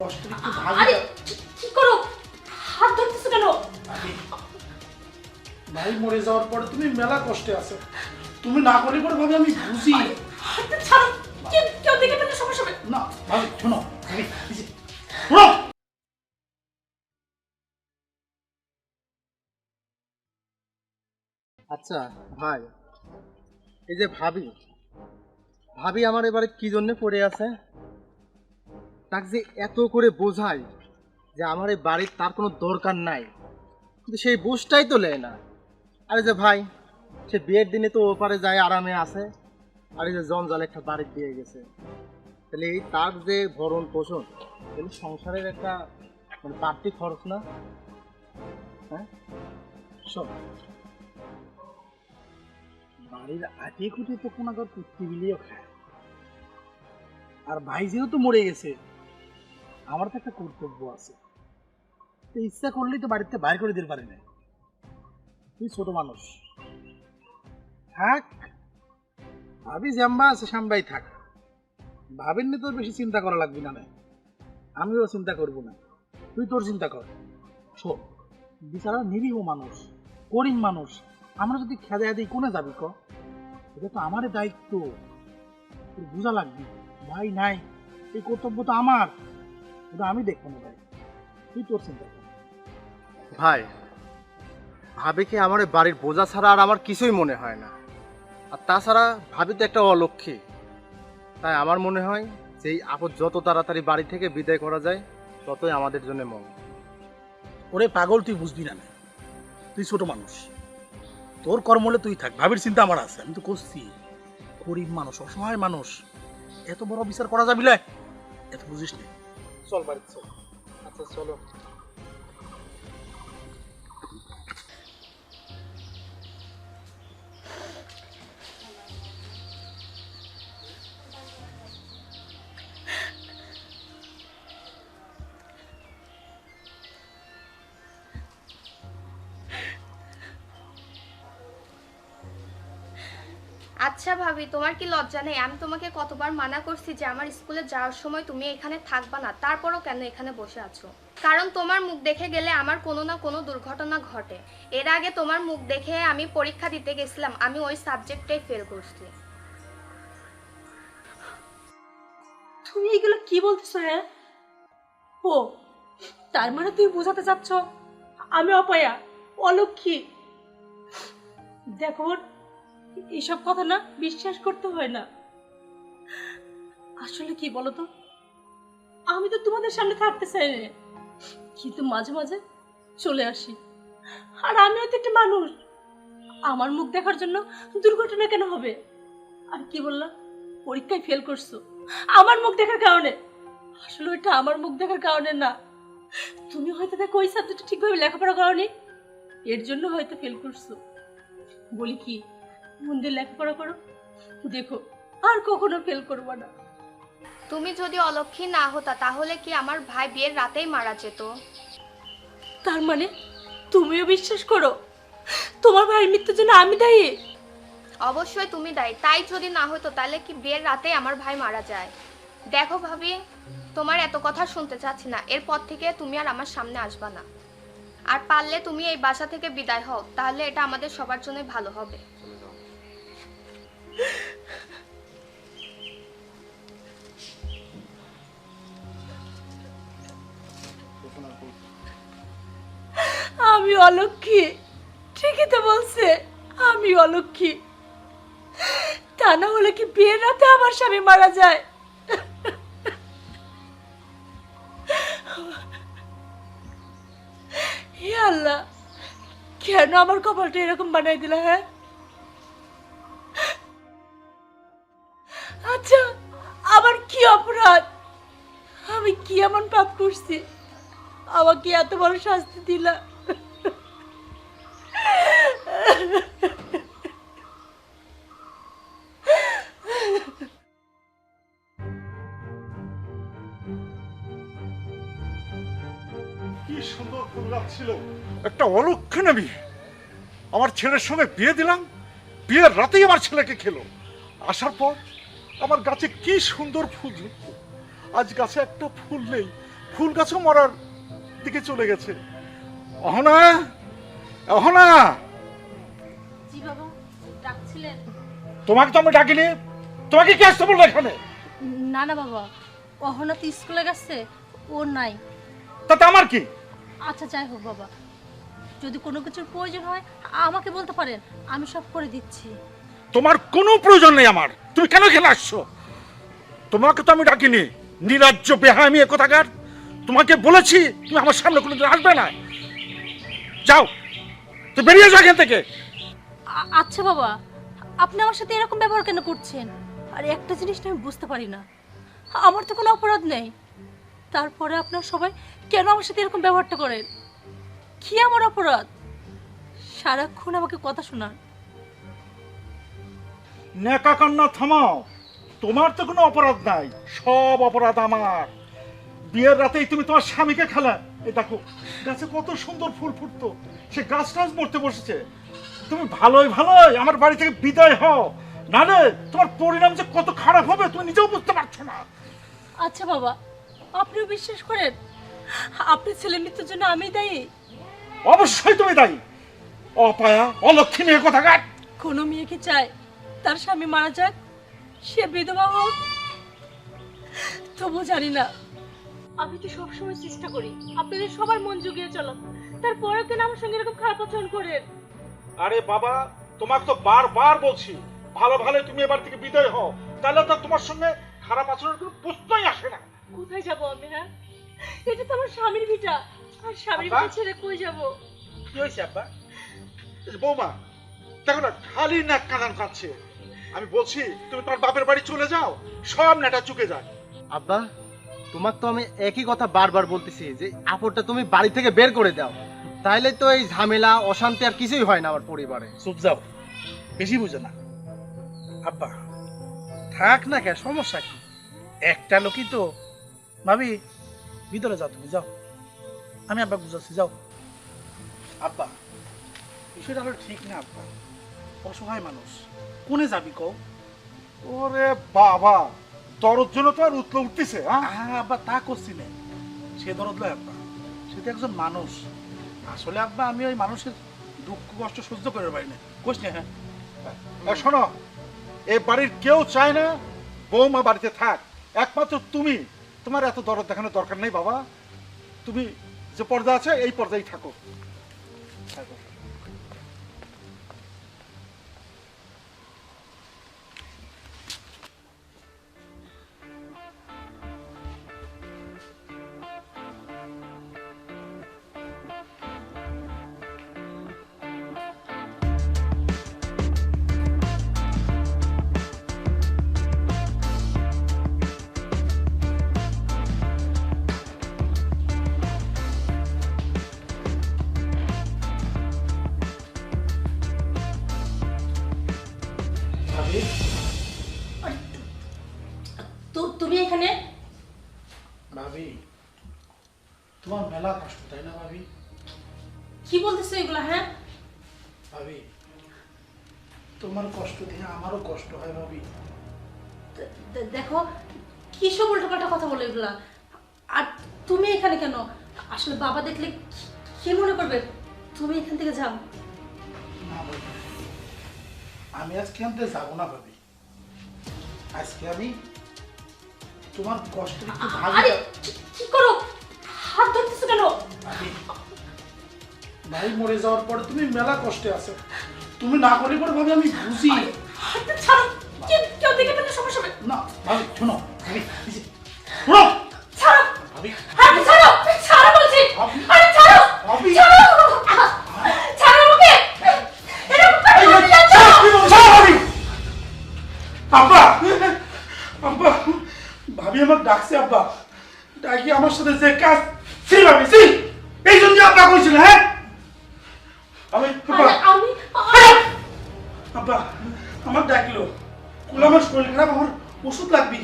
কষ্ট আরে কি- কি করো? হাত ধরতেছো কেন? ভাই মরে যাওয়ার পরে তুমি মেলা কষ্টে আছো। তুমি না করলে পরে ভাবে আমি বুঝি। হাতটা ছাড়ো। কেউ কেউ দেখে ফেললে সমস্যা হবে। না ভাবি শোনো ভাবি এই যে, শোনো। আচ্ছা ভাই এই যে ভাবি। ভাবি আমার এবারে কি জন্য পড়ে আছে? তাকে যে এত করে বোঝাই যে আমার এই বাড়ির তার কোনো দরকার নাই, কিন্তু সেই বুঝটাই তো নেয় না। আরে যে ভাই, সে বিয়ের দিনে তো ওপারে যায়, আরামে আছে আর যে জঞ্জাল একটা বাড়ি দিয়ে গেছে। তাহলে এই তার যে ভরণ পোষণ এগুলো সংসারের একটা মানে বাড়তি খরচ না? হ্যাঁ? শোন, বাড়ির আটে খুঁটে তো কোন আগর কুত্তি বিলিও খায়। আর ভাই যেহেতু মরে গেছে আমার তো একটা কর্তব্য আছে। ইচ্ছা করলেই তো বাড়িতে বাইর করে দিতে পারি না। তুই ছোট মানুষ। থাক। ভাবি জাম্বা আছে, সাম্বাই থাক। ভাবেন নিয়ে তোর বেশি চিন্তা করা লাগবে না আমিও চিন্তা করব না। তুই তোর চিন্তা কর। শোন, বিচারা নিরীহ মানুষ, করিম মানুষ। আমরা যদি খেদে দিই কোনে যাবি ক? এটা তো আমারই দায়িত্ব। তোর বোঝা লাগবে। ভাই নাই। এই কর্তব্য তো আমার। এটা আমি দেখব না ভাই। তুই তোর চিন্তা কর ভাই ভাবি কি আমার এই বাড়ির বোঝা ছাড়া আর আমার কিছুই মনে হয় না। আর তাছাড়া ভাবি তো একটা অলক্ষী। তাই আমার মনে হয় যে এই আপদ যত তাড়াতাড়ি বাড়ি থেকে বিদায় করা যায় ততই আমাদের জন্য মঙ্গল। ওরে পাগল তুই বুঝবি না না। তুই ছোট মানুষ। তোর কর্ম হলে তুই থাক। ভাবির চিন্তা আমার আছে। আমি তো করছি। গরিব মানুষ অসহায় মানুষ। এত বড় বিচার করা যাবি? এত বুঝিস না। চল বাড়ি চল। আচ্ছা চলো। আচ্ছা ভাবি, তোমার কি লজ্জা নেই? আমি তোমাকে কতবার মানা করছি যে আমার স্কুলে যাওয়ার সময় তুমি এখানে থাকবা না, তারপরও কেন এখানে বসে আছো? কারণ তোমার মুখ দেখে গেলে আমার কোনো না কোনো দুর্ঘটনা ঘটে। এর আগে তোমার মুখ দেখে আমি পরীক্ষা দিতে গেছিলাম, আমি ওই সাবজেক্টটাই ফেল করছি। তুমি এগুলো কি বলতেছো হ্যাঁ? ও, তার মানে তুই বোঝাতে চাচ্ছ, আমি অপয়া, অলক্ষী। দেখো এইসব কথা না বিশ্বাস করতে হয় না। আসলে কি বলো তো আমি তো তোমাদের সামনে থাকতে চাই না কিন্তু মাঝে মাঝে চলে আসি। আর আমিও তো একটা মানুষ। আমার মুখ দেখার জন্য দুর্ঘটনা কেন হবে? আর কি বললাম? পরীক্ষায় ফেল করছ। আমার মুখ দেখার কারণে। আসলে ওইটা আমার মুখ দেখার কারণে না। তুমি হয়তো দেখো ওই সাবজেক্টে ঠিকভাবে লেখাপড়া করনি। এর জন্য হয়তো ফেল করছ। বলি কি মন দিয়ে লেখাপড়া করো। দেখো আর কখনো ফেল করব না। তুমি যদি অলক্ষী না হতা তাহলে কি আমার ভাই বিয়ের রাতেই মারা যেত? তার মানে তুমিও বিশ্বাস করো? তোমার ভাইয়ের মৃত্যুর জন্য আমি দায়ী? অবশ্যই তুমি দায়ী। তাই যদি না হতো তাহলে কি বিয়ের রাতে আমার ভাই মারা যায়? দেখো ভাবি তোমার এত কথা শুনতে চাচ্ছি না। এরপর থেকে তুমি আর আমার সামনে আসবা না। আর পারলে তুমি এই বাসা থেকে বিদায় হও। তাহলে এটা আমাদের সবার জন্য ভালো হবে। আমি অলক্ষী, ঠিকই তো বলছে, আমি অলক্ষী। তা না হলে কি বিয়ের রাতে আমার স্বামী মারা যায়? হে আল্লাহ, কেন আমার কপালটা এরকম বানাই দিলা হ্যাঁ? আচ্ছা আমার কি অপরাধ? আমি কি এমন পাপ করছি? আমাকে এত বড় শাস্তি দিলা। কি সুন্দর প্রোগ্রাম একটা অলক্ষণে বিয়ে আমার ছেলের সঙ্গে বিয়ে দিলাম, বিয়ের রাতেই আমার ছেলেকে খেলো। আসার পর আমার গাছে কি সুন্দর ফুল ধরতো আজ গাছে একটা ফুল নেই ফুল গাছও মরার দিকে চলে গেছে। অহনা অহনা। জি বাবা ডাকছিলেন। তোমাকে তো আমি ডাকিনি তোমাকে কি আসতে বলল এখানে? না না বাবা অহনা তো স্কুলে গেছে ও নাই। তাতে আমার কি? আচ্ছা যাই হোক বাবা যদি কোনো কিছুর প্রয়োজন হয় আমাকে বলতে পারেন আমি সব করে দিচ্ছি। তোমার কোনো প্রয়োজন নেই আমার। তুমি কেন এখানে আসছো তোমাকে তো আমি ডাকিনি। নিরাজ্য বেহামি এ কোথাকার। তোমাকে বলেছি, তুমি আমার সামনে কোনোদিন আসবে না। যাও তুই বেরিয়ে যাও এখান থেকে। আচ্ছা বাবা, আপনি আমার সাথে এরকম ব্যবহার কেন করছেন? আর একটা জিনিসটা আমি বুঝতে পারি না। আমার তো কোনো অপরাধ নেই। তারপরে আপনার সবাই কেন আমার সাথে এরকম ব্যবহারটা করেন? কি আমার অপরাধ? সারাক্ষণ আমাকে কথা শোনান। নেকা কান্না থামাও। তোমার তো কোনো অপরাধ নাই সব অপরাধ আমার। বিয়ের রাতেই তুমি তোমার স্বামীকে খেলা। এই দেখো গাছে কত সুন্দর ফুল ফুটতো। সে গাছ টাছ মরতে বসেছে। তুমি ভালোই ভালোই আমার বাড়ি থেকে বিদায় হও। নালে তোমার পরিণাম যে কত খারাপ হবে তুমি নিজেও বুঝতে পারছ না। আচ্ছা বাবা আপনিও বিশ্বাস করেন? আপনার ছেলে মৃত্যুর জন্য আমি দায়ী? অবশ্যই তুমি দায়ী। অপায়া অলক্ষী মেয়ে কোথাকার কোনো মেয়ে কি চায়? তার স্বামী মারা যাক সে বিধবা হোক তবু জানি না। আমি তো সবসময় চেষ্টা করি আপনাদের সবার মন জুগিয়ে চলো তারপরে কেন আমার সঙ্গে এরকম খারাপ আচরণ করেন? আরে বাবা তোমাকে তো বারবার বলছি ভালো ভালো তুমি এবার থেকে বিদায় হও তাহলে তো তোমার সঙ্গে খারাপ আচরণের কোনো প্রশ্নই আসে না। কোথায় যাব আমি হ্যাঁ? এটা তো আমার স্বামীর ভিটা আর স্বামীর? ভিটা ছেড়ে কই যাব? কি হয়েছে আব্বা? এই বৌমা দেখো না খালি নাক কানান কাঁদছে আমি বলছি তুমি তোমার বাপের বাড়ি চলে যাও সব নেটা চুকে যায়। আব্বা তোমার তো আমি একই কথা বারবার বলতেছি যে আপরটা তুমি বাড়ি থেকে বের করে দাও। তাইলে তো এই ঝামেলা অশান্তি আর কিছুই হয় না আমার পরিবারে। চুপ যাও বেশি বুঝো না। আব্বা থাক না কে সমস্যা কি? একটা লোকই তো। ভাবি ভিতরে যাও তুমি যাও। আমি আব্বা বুঝাচ্ছি যাও। আব্বা বিষয়টা হলো ঠিক না আব্বা। অসহায় মানুষ। কোনে যাবি কও? ওরে বাবা দরদ জন্য তো আর উতলে উঠতেছে হ্যাঁ? আব্বা তা করছি না। সে দরদ লয় আব্বা। সে তো একজন মানুষ। আসলে আব্বা আমি ওই মানুষের দুঃখ কষ্ট সহ্য করে পারি না। কোস না হ্যাঁ। শোনো এই বাড়ির কেউ চায় না বৌমা বাড়িতে থাক। একমাত্র তুমি। তোমার এত দরদ দেখানোর দরকার নেই বাবা। তুমি যে পর্দা আছে এই পর্দায় থাকো। থাকো। তোমার মেলা কষ্ট তাই না ভাবি? কি বলতেছো এগুলা হ্যাঁ? ভাবি তোমার কষ্ট দিয়ে আমারও কষ্ট হয় ভাবি। দেখো কি সব উল্টোপাল্টা কথা বলে এগুলা? আর তুমি এখানে কেন? আসলে বাবা দেখলে কি- মনে করবে? তুমি এখান থেকে যাও। না ভাবি আমি আজকে আনতে যাব না ভাবি। আজকে আমি তোমার কষ্ট একটু ভাবি আরে ভাই মরে যাওয়ার পরে তুমি মেলা কষ্টে আছো। তুমি না করে পরে ভাবি আমি বুঝি। ছাড়ো। কেউ দেখে ফেললে সমস্যা হবে। না ভাবি শোনো ভাবি এই যে, শোনো। ছাড়ো। ভাবি। হাত ছাড়ো। ছাড়ো বলছি। আরে ছাড়ো। ভাবি। ছাড়ো। ছাড়ো আব্বা আব্বা ভাবি ডাকছে আব্বা। ডাকি আমার সাথে যে কাজ সি ভাবি সি এই জন্য আব্বা কইছিল হ্যাঁ? আমি আমি আরে আব্বা আমার ডাকলো। কুলা আমার শরীর খারাপ আমার ওষুধ লাগবি।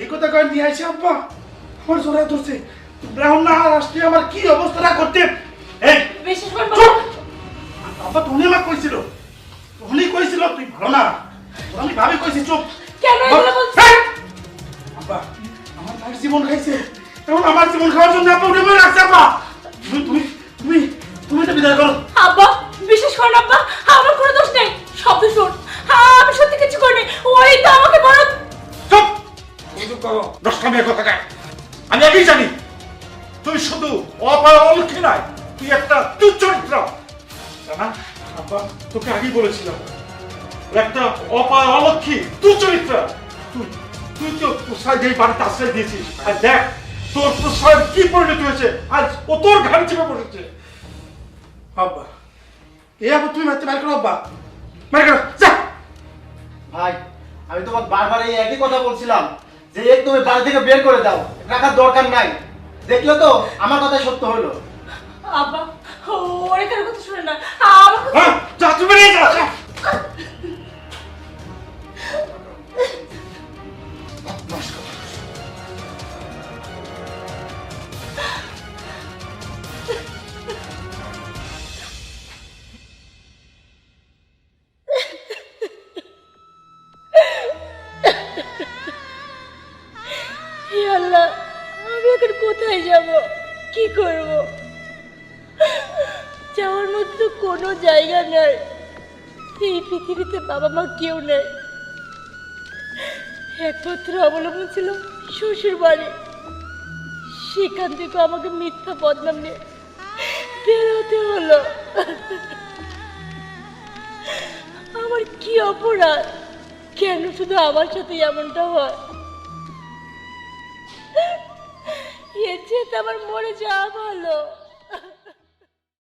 এই কথা কয়ে নিয়ে আসে আব্বা। আমার জোরে ধরছে। ব্রাহ্মণ না আসলে আমার কি অবস্থাটা করতে? এই বিশেষ করে! আব্বা তুমি আমাকে কইছিল। তুমি কইছিল তুই ভালো না। আমি ভাবি কইছি চুপ। কেন এগুলো বলছো? এই! আব্বা আমার ভাইয়ের জীবন খাইছে। এখন আমার জীবন খাওয়ার জন্য আপা উঠে পড়ে রাখছে আপা তুমি তুমি তুমি তুমি এটা বিদায় করো। আব্বা বিশেষ করেন আব্বা। আমার কোনো দোষ নেই। সব দোষ ওর। আমি সত্যি কিছু করিনি। ওই তো আমাকে বড় চুপ! তুমি চুপ করো দশটা মেয়ে কথা আমি আগেই জানি। তুই শুধু অপায় অলক্ষী নয় তুই একটা দুচরিত্র জানা? আব্বা তোকে আগেই বলেছিলাম। একটা অপায় অলক্ষী দুচরিত্র তুই তুই তো প্রশ্রয় যেই বাড়িতে আশ্রয় দিয়েছিস আর দেখ তোর প্রশ্রয়ের কি পরিণতি হয়েছে? আজ ও তোর ঘাড় চেপে বসেছে। আব্বা এ আবার তুমি মারতে পার করো আব্বা? মানে কেন? যা! ভাই আমি তোমাকে বারবার এই একই কথা বলছিলাম যে এক তুমি বাড়ি থেকে বের করে দাও রাখার দরকার নাই। দেখলে তো আমার কথাই সত্য হলো। আব্বা ওর এখানে কথা শুনে না। আমার কথা- হ্যাঁ যা তুমি বেরিয়ে যা। কি করব? যাওয়ার মতো কোনো জায়গা নেই। এই পৃথিবীতে বাবা মা কেউ নেই। একমাত্র অবলম্বন ছিল শ্বশুর বাড়ি। সেখান থেকে আমাকে মিথ্যা বদনাম নিয়ে বেরোতে হলো। আমার কি অপরাধ? কেন শুধু আমার সাথে এমনটা হয়? এর চেয়ে তো আমার মরে যাওয়া ভালো।